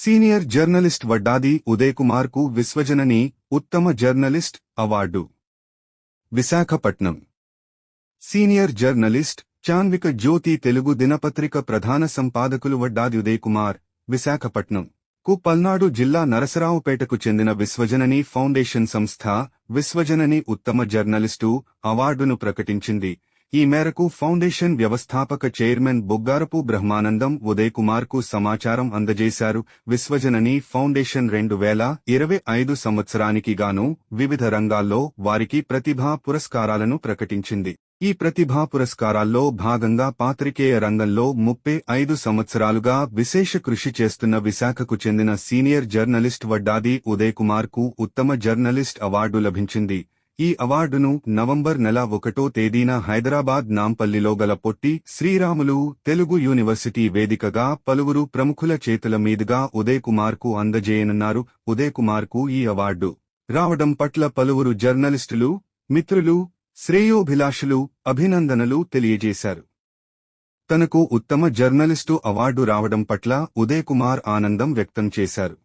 Senior journalist Vaddadi ఉదయ్కు విశ్వజనని ఉత్తమ journalist award. Visakhapatnam. Senior journalist Chanvika Jyothi Telugu దినపత్రిక ప్రధాన సంపాదకులు వడ్డాది ఉదయ్ కుమార్ విశాఖపట్నం. కు పల్నాడు జిల్లా నరసరావుపేటకు చెందిన విశ్వజనని ఫౌండేషన్ సంస్థ విశ్వజనని ఉత్తమ జర్నలిస్టు అవార్డును ప్రకటించింది. ఈ మేరకు ఫౌండేషన్ వ్యవస్థాపక చైర్మన్ బొగ్గారపు బ్రహ్మానందం ఉదయ్ కుమార్కు సమాచారం అందజేశారు. విశ్వజనని ఫౌండేషన్ రెండు వేల ఇరవై ఐదు సంవత్సరానికి గాను వివిధ రంగాల్లో వారికి ప్రతిభా పురస్కారాలను ప్రకటించింది. ఈ ప్రతిభా పురస్కారాల్లో భాగంగా పాత్రికేయ రంగంలో ముప్పై ఐదు సంవత్సరాలుగా విశేష కృషి చేస్తున్న విశాఖకు చెందిన సీనియర్ జర్నలిస్ట్ వడ్డాది ఉదయ్ కుమార్కు ఉత్తమ జర్నలిస్ట్ అవార్డు లభించింది. ఈ అవార్డును నవంబర్ నెల ఒకటో తేదీన హైదరాబాద్ నాంపల్లిలో గల పొట్టి శ్రీరాములు తెలుగు యూనివర్సిటీ వేదికగా పలువురు ప్రముఖుల చేతుల మీదుగా ఉదయకుమార్కు కుమార్కు అందజేయనున్నారు. ఉదయ్ కుమార్కు ఈ అవార్డు రావడం పట్ల పలువురు జర్నలిస్టులు మిత్రులు శ్రేయోభిలాషులు అభినందనలు తెలియజేశారు. తనకు ఉత్తమ జర్నలిస్టు అవార్డు రావడం పట్ల ఉదయకుమార్ ఆనందం వ్యక్తం చేశారు.